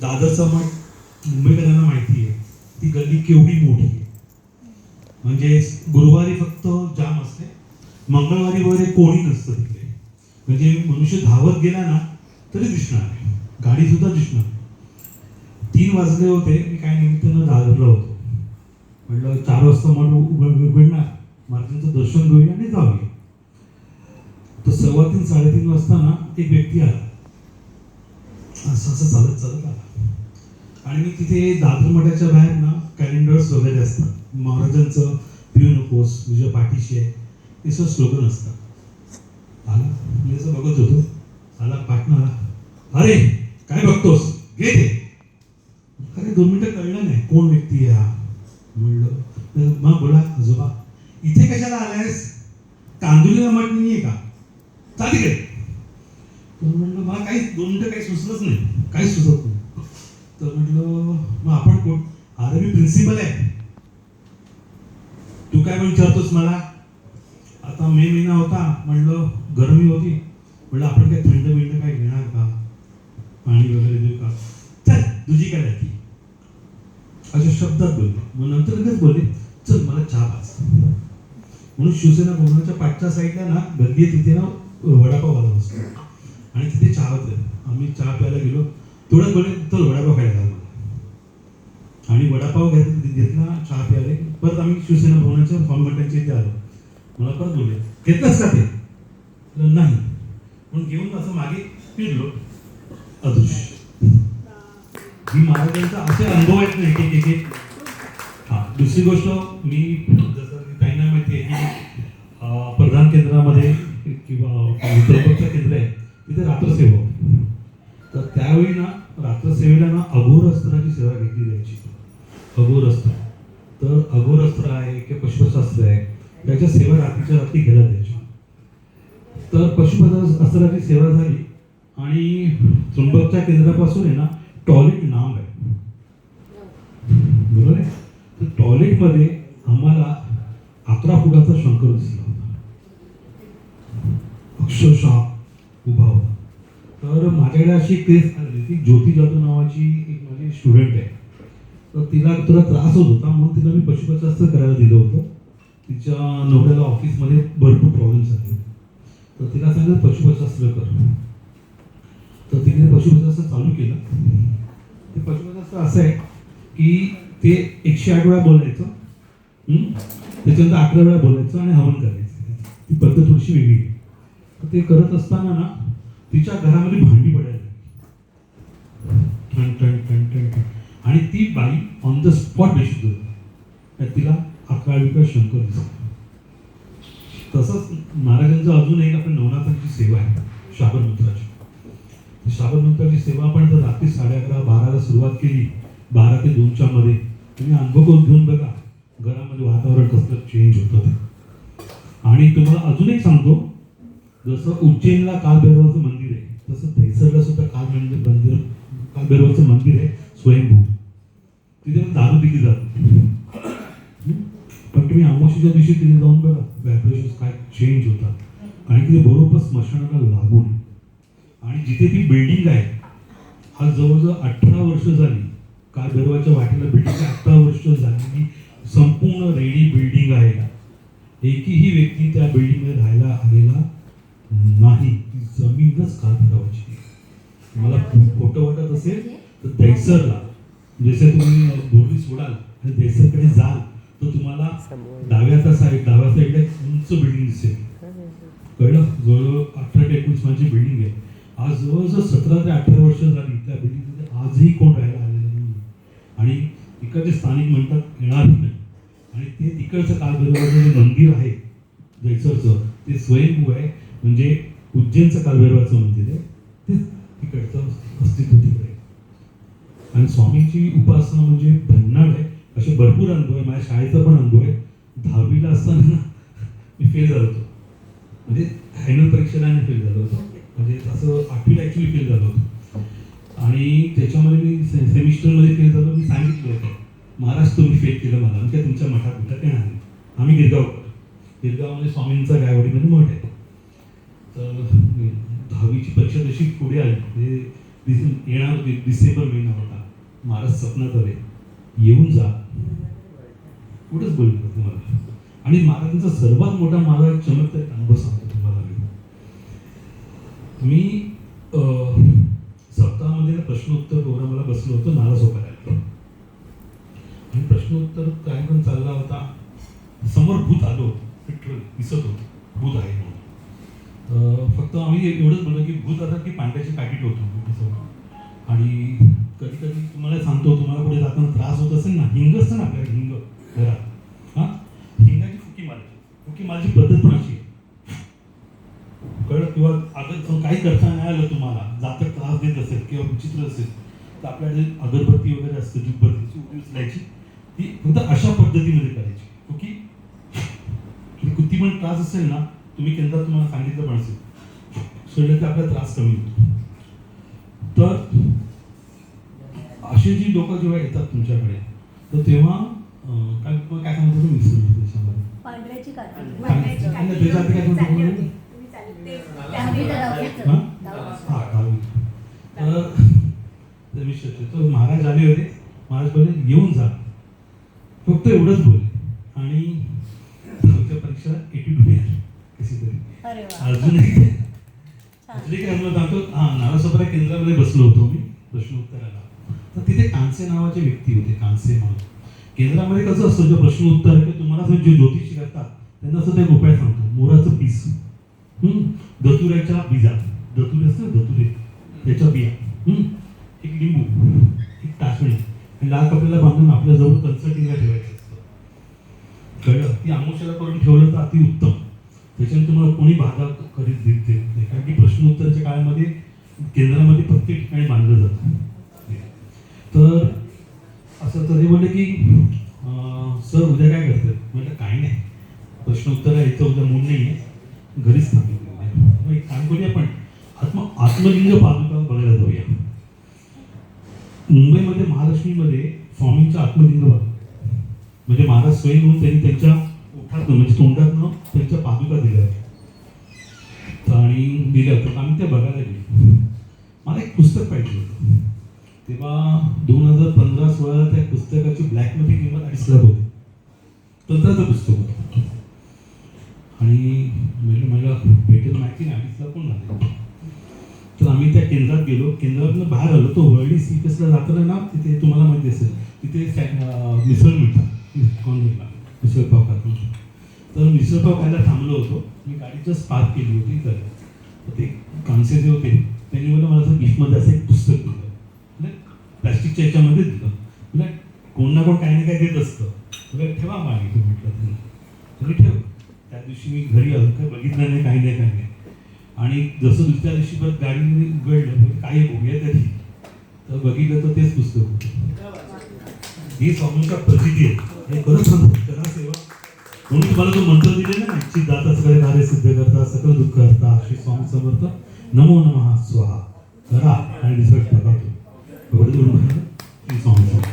दादरचा मठ मुंबईकरांना माहिती आहे. ती गल्ली केवढी मोठी आहे. म्हणजे गुरुवारी फक्त जाम असते. मंगळवारी वगैरे कोणी नसतं तिथे. म्हणजे मनुष्य धावत गेला ना तरी दिसणार गाडी सुद्धा दिसणार तीन वाजले होते मी काय निमित्तानं दादरला होतो. म्हटलं चार वाजता मठ उघड उघडणार. महाराजांचं दर्शन घेऊया आणि जाऊया. तर सव्वा तीन साडेतीन वाजता ना एक व्यक्ती आला. असं असं चालत चालत आला. आणि मी तिथे दादर मठाच्या बाहेर ना कॅलेंडर्स वगैरे असतात. महाराजांचं पिऊ नकोस तुझ्या पाठीशी आहे. हे सगळं स्लोगन असतात. आला. मी असं बघत होतो. आला पाटणार अरे काय बघतोस? घे ते. अरे दोन मिनिटं कळलं नाही. कोण व्यक्ती आहे हा? म्हणलं. मग बोला आजोबा. इथे कशाला आलायस? कांदुलीला मठ नाही आहे का चाल तर म्हटलं मला काही दोन मिनटं काही सुचलंच नाही. काही सुचत नाही. तर म्हटलं मग आपण कोण? अरे मी प्रिन्सिपल आहे. तू काय विचारतोस मला? आता मे महिना होता. म्हणलं गरमी होती. म्हणलं आपण काय थंड बिंड काय घेणार का? पाणी वगैरे देऊ का? चल तुझी काय राहती अशा शब्दात बोलले. मग नंतर लगेच बोलले चल मला चहा पाच. म्हणून शिवसेना भवनाच्या पाठच्या साईडला ना गर्दी तिथे ना वडापाव वाला बसतो. आणि तिथे चहा होते. आम्ही चहा प्यायला गेलो. थोडं बोले तर वडापाव खायला घाल मला आणि वडापाव घेत घेतला चहा प्यायला. परत आम्ही शिवसेना भवनाच्या फॉर्मॅटांच्या इथे आलो. मला परत बोलले घेतलंच का ते? नाही. म्हणून घेऊन असं मागे फिरलो. अदृश्य. मी महाराजांचा असे अनुभव आहेत ना एक एक हा दुसरी गोष्ट मी जसं की काहींना माहिती आहे की प्रधान केंद्रामध्ये किंवा केंद्र आहे. तिथे रात्रसेवक. तर त्यावेळी ना रात्रसेवेला ना अघोर अस्त्राची सेवा घेतली जायची. अघोर अस्त्र तर अघोर अस्त्र आहे किंवा पशुपशास्त्र आहे त्याच्या सेवा रात्रीच्या रात्री केल्या जायच्या. तर पशुपत अस्त्राची सेवा झाली आणि त्र्यंबकच्या केंद्रापासून आहे ना टॉयलेट लांब आहे. बरोबर आहे? तर टॉयलेटमध्ये आम्हाला अकरा फुटाचा शंकर दिसला होता. अक्षरशः उभा होता. तर माझ्याकडे अशी एक केस आली ती ज्योती जाधव नावाची एक माझी स्टुडंट आहे. तर तिला तुला त्रास होत होता म्हणून तिला मी पशुपशास्त्र करायला दिलं होतं. तिच्या नवऱ्याला ऑफिसमध्ये भरपूर प्रॉब्लेम्स आले. तर तिला सांगितलं पशुपशास्त्र कर. तर तिने पशुपशास्त्र चालू केलं. ते पशुपशास्त्र असं आहे की ते एकशे आठ वेळा बोलायचं त्याच्यानंतर अकरा वेळा बोलायचं आणि हवन करायचं. ती पद्धत थोडीशी वेगळी आहे. ते करत असताना ना तिच्या घरामध्ये भांडी पडायला आणि ती बाई ऑन द स्पॉट बेशुद्ध त्यात तिला अकाळ विकाळ शंकर दिसत तसंच महाराजांचं अजून एक आपल्या नवनाथांची सेवा आहे शाबन मंत्राची मंत्राची सेवा आपण जर रात्री साडे अकरा बाराला सुरुवात केली बारा ते दोनच्या मध्ये तुम्ही अनुभव करून घेऊन बघा घरामध्ये वातावरण कसलं चेंज होतं ते. आणि तुम्हाला अजून एक सांगतो जसं उज्जैनला कालभैरवाचं मंदिर आहे तसं दहिसरला सुद्धा काल मंदिर मंदिर कालभैरवाचं मंदिर आहे स्वयंभू. तिथे पण दारू दिली जाते. पण तुम्ही अमावशीच्या दिवशी तिथे जाऊन बघा व्हायब्रेशन काय चेंज होतात. आणि तिथे बरोबर स्मशानाला लागून. आणि जिथे ती बिल्डिंग आहे हा जवळजवळ अठरा वर्ष झाली कालभैरवाच्या वाटेला बिल्डिंग अठरा वर्ष झालेली संपूर्ण रेडी बिल्डिंग आहे. एकही व्यक्ती त्या बिल्डिंगमध्ये राहायला आलेला नाही ती जमीनच कालभैरवाची आहे. मला फोटो वाटत असेल तर दहिसरला. जसे तुम्ही दोरी सोडाल आणि दहिसरकडे जाल तर तुम्हाला डाव्याचा साईड डाव्या साईडला एक उंच बिल्डिंग दिसेल. कळलं? जवळजवळ अठरा ते एकोणीस माझी बिल्डिंग आहे. आज जवळजवळ सतरा ते अठरा वर्ष झाली त्या बिल्डिंगमध्ये आजही कोण राहायला आलेलं नाही आणि इकडचे स्थानिक म्हणतात येणारही नाही. आणि ते तिकडचं कालभैरवाचं जे मंदिर आहे जैसरचं ते स्वयंभू आहे. म्हणजे उज्जैनचं कालभैरवाचं मंदिर आहे तिकडचं अस्तित्व तिकडे आणि स्वामींची उपासना म्हणजे भन्नाड आहे. असे भरपूर अनुभव आहे. माझ्या शाळेचा पण अनुभव आहे. दहावीला असताना मी फेल झालो होतो. म्हणजे फायनल परीक्षेला फेल झालो होतो. म्हणजे असं आठवीला ॲक्च्युली फेल झालो होतो. आणि त्याच्यामध्ये मी से सेमिस्टरमध्ये फेल झालो. मी सांगितलं होतं महाराज तुम्ही फेल केलं मला. म्हणजे तुमच्या मठात कुठं येणार नाही. आम्ही गिरगाव गिरगावमध्ये स्वामींचा गायवाडीमध्ये मठ आहे. तर दहावीची परीक्षा जशी पुढे आली म्हणजे येणार डिसेंबर महिना होता. महाराज स्वप्नात आले. येऊन जा. कुठेच बोलणार तुम्हाला. आणि महाराजांचा सर्वात मोठा माझा एक चमत्कारिक अनुभव सांगतो तुम्हाला मी. मी सप्ताहामध्ये प्रश्नोत्तर प्रोग्रामला बसलो होतो नाराजोपाऱ्याला आणि प्रश्नोत्तर कार्यक्रम चालला होता समोर भूत आलो होतो लिटरली दिसत होतं. भूत आहे. तर आम्ही एवढंच म्हणलं की भूत आता की पांढऱ्याची पॅकेट होतो आणि कधी कधी तुम्हाला सांगतो तुम्हाला पुढे जाताना त्रास होत असेल ना हिंग असतं ना आपल्याला हिंग घरात. हां? हिंगाची फुकी मारायची फुकी मारायची पद्धत पण अशी कळलं किंवा अगर काही करता नाही आलं तुम्हाला जातक त्रास देत असेल किंवा विचित्र असेल तर आपल्याकडे अगरबत्ती वगैरे असते धूपबत्तीची उडी उचलायची ती फक्त अशा पद्धतीमध्ये करायची. ओके? कुत्ती पण त्रास असेल ना तुम्ही केंद्रात तुम्हाला सांगितलं पण असेल. सोडलं की आपला त्रास कमी. होतो तर अशी जी लोक जेव्हा येतात तुमच्याकडे तर तेव्हा काय काय सांगतो तुम्ही? त्याच्यामध्ये. हां? हा महाराज आले होते. महाराज बोलले येऊन जा. फक्त एवढंच बोलले. आणि परीक्षा एटी टू अजूनही छान. नारासोपरा केंद्रामध्ये बसलो होतो मी प्रश्नोत्तराला. तर तिथे कांसे नावाचे व्यक्ती होते कांसे म्हणून. केंद्रामध्ये कसं असतं जे प्रश्न उत्तर तुम्हाला जे ज्योतिषी करतात त्यांना असं ते एक उपाय सांगतो मोराचं पीस. हम्म? दतुऱ्याच्या धतुरे दतुरे असतं ना त्याच्या बिया. हम्म? एक लिंबू एक टाचणी. आणि लाल कपड्याला बांधून आपल्या जवळ कन्सल्टिंगला ठेवायचं असतं. कळलं? ती आमोशाला करून ठेवलं तर अतिउत्तम. त्याच्याने तुम्हाला कोणी बाधा करीत देत नाही. कारण की प्रश्नोत्तरच्या काळामध्ये केंद्रामध्ये प्रत्येक ठिकाणी मानलं जातं. तर असं तरी म्हणलं की सर उद्या काय करतात? म्हटलं काही नाही. प्रश्नोत्तर आहे इथं उद्या मूड नाही आहे घरीच थांबलो एक काम करूया आपण आत्म आत्मलिंग पादुका बघायला जाऊया. मुंबईमध्ये महालक्ष्मीमध्ये स्वामींचा आत्मलिंग म्हणजे महाराज स्वयं म्हणून त्यांनी त्यांच्या ओठातनं म्हणजे तोंडातनं त्यांच्या पादुका दिल्या. तर आणि दिल्या होतं तर आम्ही त्या बघायला गेलो. मला एक पुस्तक पाहिजे होतं. तेव्हा दोन हजार पंधरा सोळाला त्या पुस्तकाची ब्लॅकमध्ये किंमत अडीच लाख होती. तंत्राचं पुस्तक होतं. आणि म्हणजे मला भेटेल माहिती नाही अडीच लाख कोण झाले. तर आम्ही त्या केंद्रात गेलो. केंद्रातनं बाहेर आलो. तो वर्डी सी कसला जाताना ना तिथे तुम्हाला माहिती असेल तिथे मिसळ मिळतात. कॉर्नरला मिसळ पाव खातो तर मिसळ पाव खायला थांबलो होतो. मी गाडी जस्ट पार्क केली होती तर ते कांसे जे होते त्यांनी मला मला असं गिफ्टमध्ये असं एक पुस्तक दिलं. म्हणजे प्लॅस्टिकच्या याच्यामध्ये दिलं. म्हणजे कोण ना कोण काही ना काही देत असतं. म्हणजे ठेवा मागे तू म्हटलं त्यांना. घरी ठेव. त्या दिवशी मी घरी आलो काय बघितलं नाही काही नाही काही नाही. आणि जसं दुसऱ्या दिवशी परत गाडीमध्ये उघडलं म्हणजे काय बघूया तरी. तर बघितलं तर तेच पुस्तक होतं. ही स्वामींचा प्रसिद्धी आहे. हे खरंच सेवा? म्हणून मला तो मंत्र दिलेला ना इच्छित दाता सगळे कार्य सिद्ध करता सकल दुःख करता श्री स्वामी समर्थ. नमो नमः स्वाहा. करा आणि रिसर्च बघा तुम्ही स्वामी समर्थ.